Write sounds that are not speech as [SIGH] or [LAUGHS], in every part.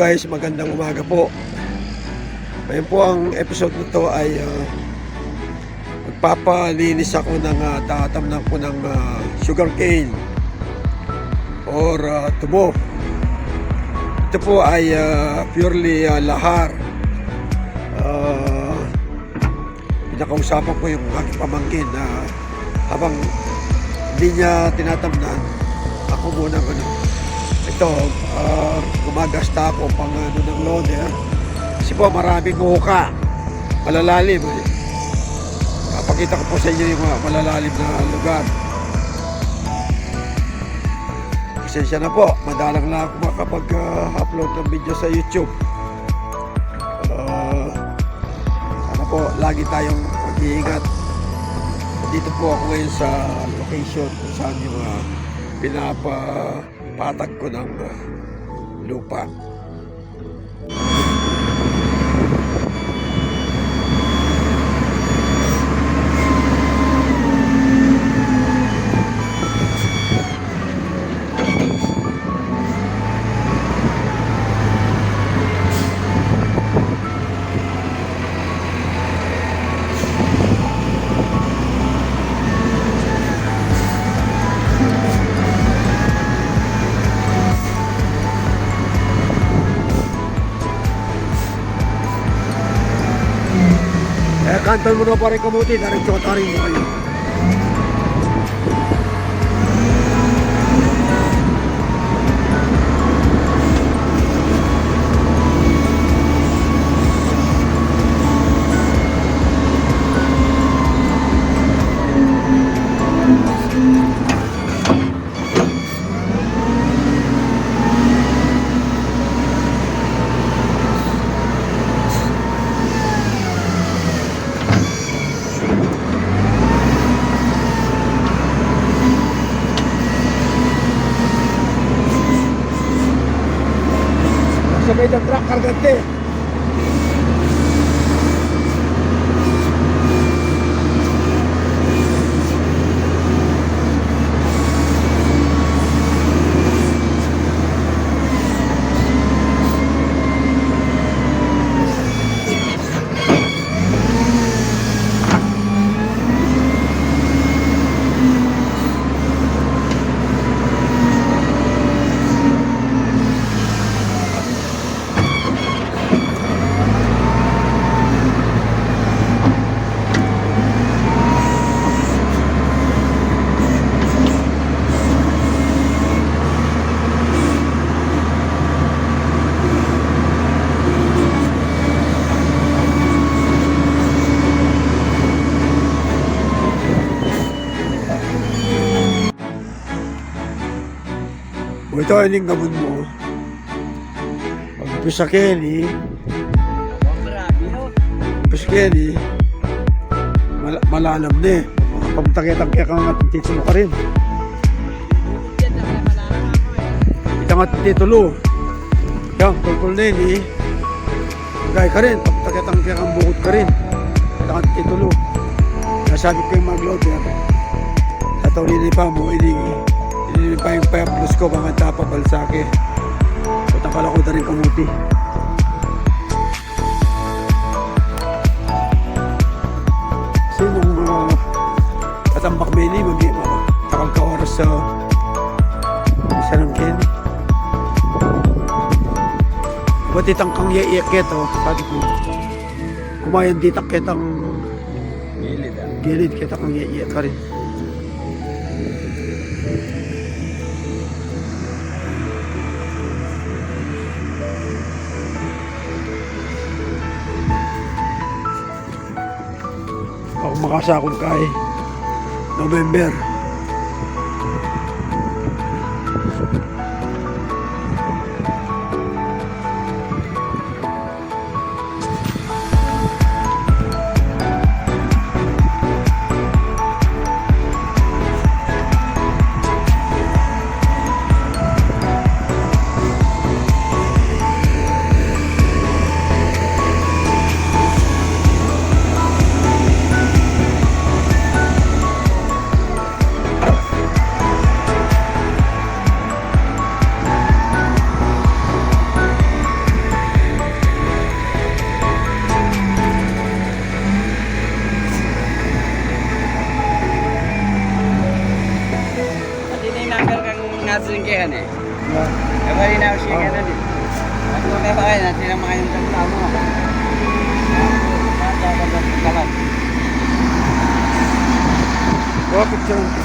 guys, magandang umaga po. Ngayon po ang episode nito ay uh, magpapalinis ako ng uh, tatamnan ko ng uh, sugar cane or uh, tubo. Ito po ay uh, purely uh, lahar. Uh, pinakausapan ko yung aking pamangkin na habang hindi niya tinatamnan, ako muna ano, ito, uh, gumagasta ako pang ano ng loader. Kasi po maraming huka, malalalim. Eh. Papakita ko po sa inyo yung mga malalalim na lugar. Pasensya na po, madalang lang ako makapag-upload ng video sa YouTube. Uh, sana po, lagi tayong mag-iingat. Dito po ako ngayon sa location kung saan yung uh, pinapapatag ko ng uh, lupa. Kantan mo na pa rin kamuti, ka tarin mo kayo. Sabay ng truck kargante. O ito yung gamon mo. Pag pisa Kenny, Grabe no. pisa Kenny, mal malalam na eh. Pagtakit-takit ka nga titulo ka rin. Ito nga titulo. Yan, tulpul na yun eh. Gaya ka rin, pagtakit-takit kang bukod ka rin. Ito nga titulo. Nasabi ko yung mag-loader. Sa taulini pa mo, hindi pa pa plus ko, mga tapa balsake. Punta pala ko na rin kamuti. Kasi nung mga katambak bini, mag takal ka oras sa isa ng kin. Ba't itang kang iiyak oh, sabi ko. Kumayan ditak kitang Gilid ah. gilid kita kang iiyak ka rin. Ako makasakot ka eh. November. Picture lang.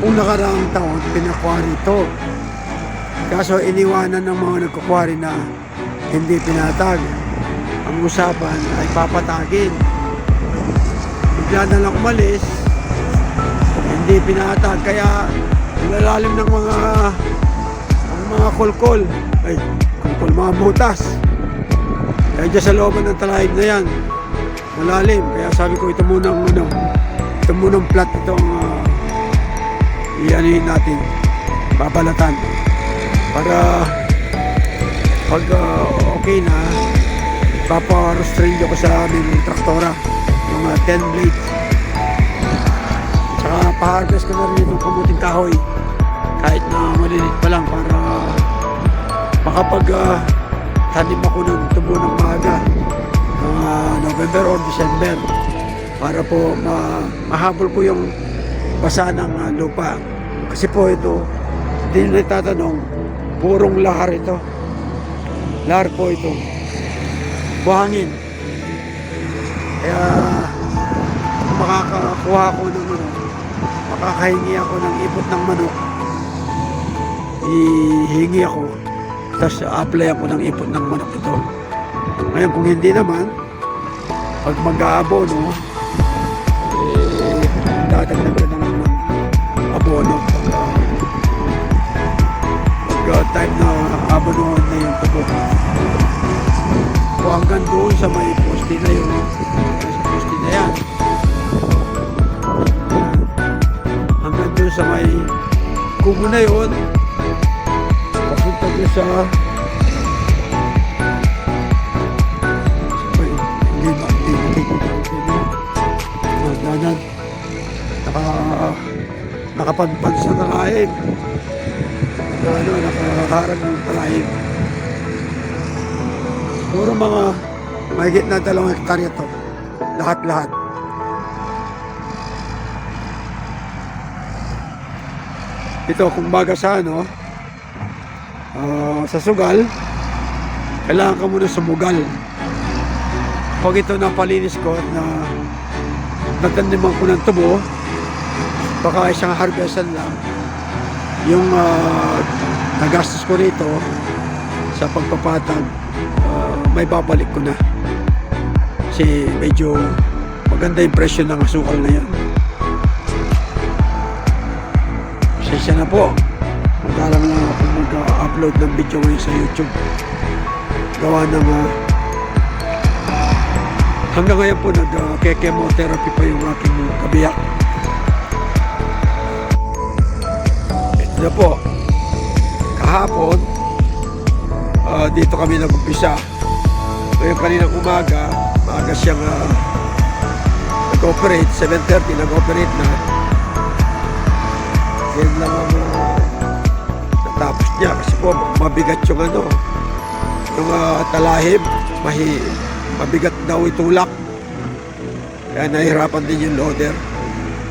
Noong nakaraang taon, pinakwari ito. Kaso iniwanan ng mga nagkukwari na hindi pinatag. Ang usapan ay papatagin. Bigla na lang umalis, hindi pinatag. Kaya lalalim ng mga ang mga kulkol, ay kulkol, mga butas. Kaya dyan sa looban ng talahib na yan, malalim. Kaya sabi ko ito munang ano, ito munang plat itong uh, iyanin natin, babalatan. Para pag ah, okay na, paparostrilyo ko sa aming traktora, yung ah, 10 blades. Tsaka pa-harvest ko na rin itong kamuting kahoy kahit na malilit pa lang para makapag ah, tanim ako ng tubo ng maaga mga November or December para po ma mahabol ko yung basa ng ah, lupa. Kasi po ito hindi nyo nagtatanong purong lahar ito. Lahar po ito. Buhangin. Kaya makakakuha ako ng ano makakahingi ako ng ipot ng manok. Ihingi ako tapos apply ako ng ipot ng manok ito. Ngayon kung hindi naman pag mag-aabono eh dadagdag ka na ng abono. Pag, ah, time na abonohan na yung tubo. O hanggang doon sa may poste na yun sa poste na yan hanggang doon sa may kubo na yun papunta doon sa Ay, hindi ba hindi nagdanan naka nakapadpad sa talaib na ano nakaharang ng talaib puro mga mahigit na dalawang hektarya to. Lahat lahat ito kung baga sa ano ah, sa sugal kailangan ka muna sumugal. Pag ito napalinis ko at na nagtandiman ko ng tubo baka isang harvestan lang yung ah, nagastos ko rito sa pagpapatag ah, may babalik ko na. Kasi medyo maganda yung presyo ng asukal ngayon Pasensya na po. Madalang lang ako mag-upload ng video ngayon sa YouTube. Gawa ng ah, hanggang ngayon po nag-chemotherapy pa yung aking kabiyak. Ito na po. Kahapon, ah, dito kami nag-umpisa. Ngayon kaninang umaga, maaga siyang ah, nag-operate. 7.30 nag-operate na. Yan lang ang uh, niya kasi po mabigat yung ano yung uh, talahib. Mahi, mabigat daw itulak kaya nahihirapan din yung loader.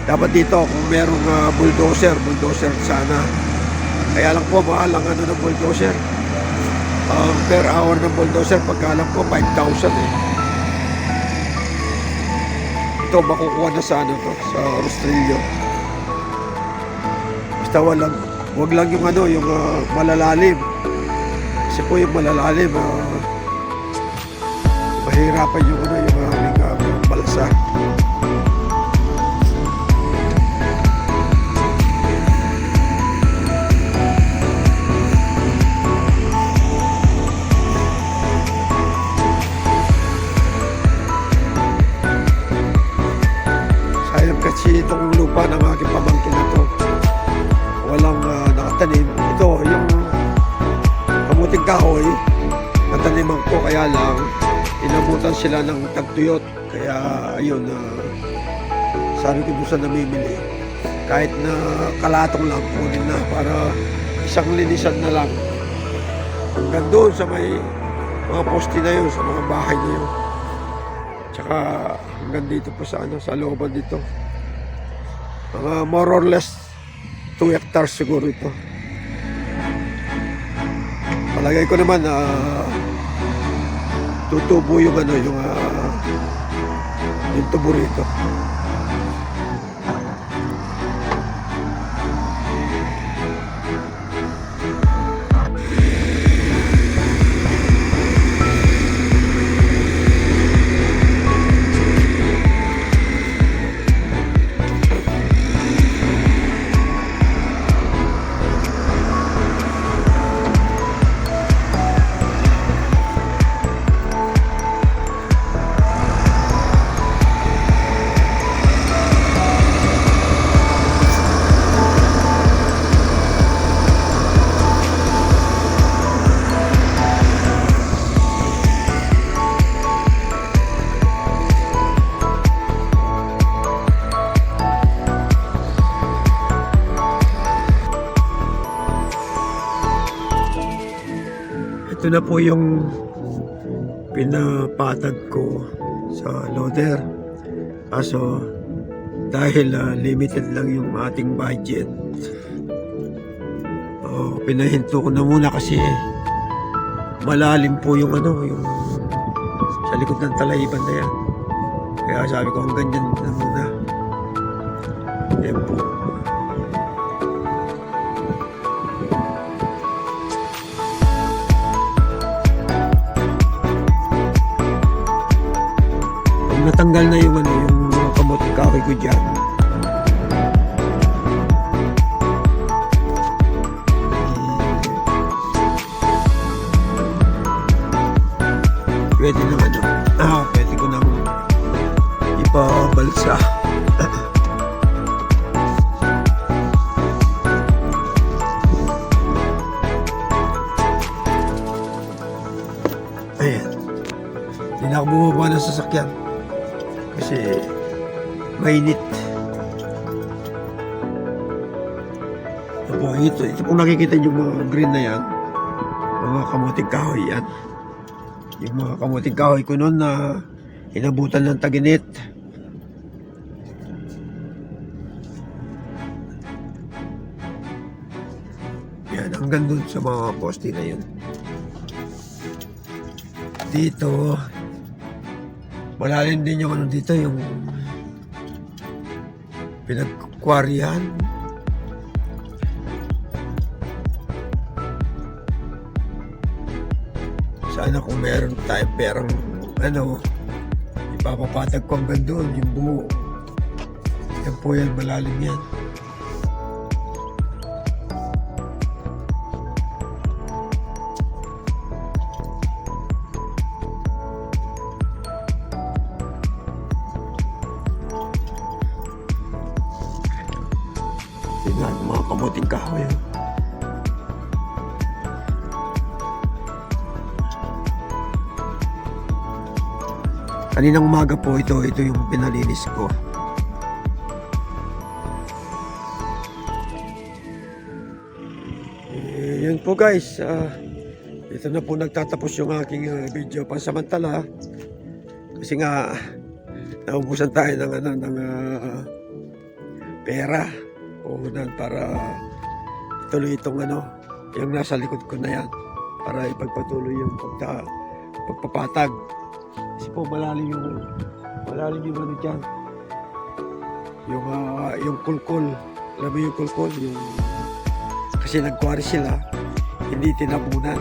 Dapat dito kung merong uh, bulldozer bulldozer sana. Kaya lang po mahal ang ano ng bulldozer. Ang per hour ng bulldozer pagka lang po 5,000 eh. Ito makukuha na sa ano to sa Rostrillo Basta walang, wag lang yung ano, yung ah, malalalim. Kasi po yung malalalim, ah, mahirapan yung ano, yung aming uh, balsa. Kaya lang inabutan sila ng tagtuyot. Kaya ayun, uh, sabi ko doon sa namimili, kahit na kalatong lang, kunin na para isang linisan na lang. Hanggang doon sa may mga poste na yun, sa mga bahay na yun. Tsaka hanggang dito po sa ano, sa looban dito. Mga more or less 2 hectares siguro ito. Palagay ko naman na tutubo yung ano, yung ah, yung tubo rito. Ito na po yung pinapatag ko sa loader. Kaso dahil ah, limited lang yung ating budget, oh, pinahinto ko na muna kasi malalim po yung ano, yung sa likod ng talaiban na yan. Kaya sabi ko hanggang dyan na muna. Yan po. Natanggal na yung ano, yung mga kamote kahoy ko dyan. Pwede nang ano, ah, pwede ko nang ipabalsa. [LAUGHS] Ayan. Hindi na ako bumaba ng sasakyan. Kasi mainit. Ito po, ito, ito nakikita niyo mga green na yan. Mga kamuting kahoy yan. Yung mga kamuting kahoy ko noon na inabutan ng taginit. Yan, hanggang dun sa mga poste na yun. Dito, malalim din yung ano dito, yung pinagkwarihan. Sana kung meron tayo perang ano, ipapapatag ko hanggang doon, yung buo. Yan po yan, malalim yan. Kaninang umaga po ito, ito yung pinalinis ko. Eh, yun po guys, ah, ito na po nagtatapos yung aking ah, video pansamantala. Kasi nga, naubusan tayo ng, ano, ng ah, pera. Puhunan para tuloy itong ano, yung nasa likod ko na yan. Para ipagpatuloy yung pagta, pagpapatag. Po malalim yung malalim yung ano dyan. Yung, ah, yung kulkul. Alam mo yung kulkul? Yung, kasi nagkwari sila, hindi tinabunan.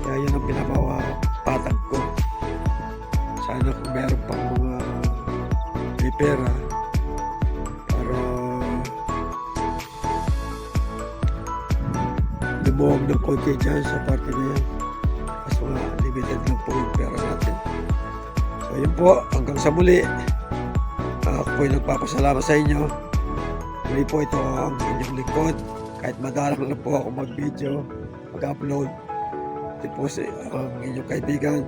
Kaya yun ang pinabawa patag ko. Sana kung meron pang mga may pera para lumuwag ng konti dyan sa parte na yan. Po, hanggang sa muli. Ako po yung nagpapasalamat sa inyo. Muli po ito ang inyong lingkod. Kahit madalang lang po ako mag-video, mag-upload. Ito po si ang inyong kaibigan.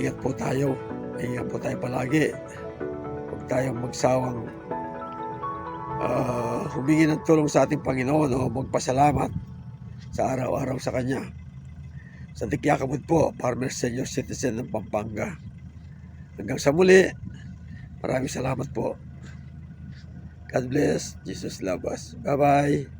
Ingat po tayo. Ingat po tayo palagi. Huwag tayong magsawang ah, humingi ng tulong sa ating Panginoon o magpasalamat sa araw-araw sa Kanya. Sa Tikyakamud po, Farmer Senior Citizen ng Pampanga. Hanggang sa muli, maraming salamat po. God bless. Jesus love us. Bye-bye.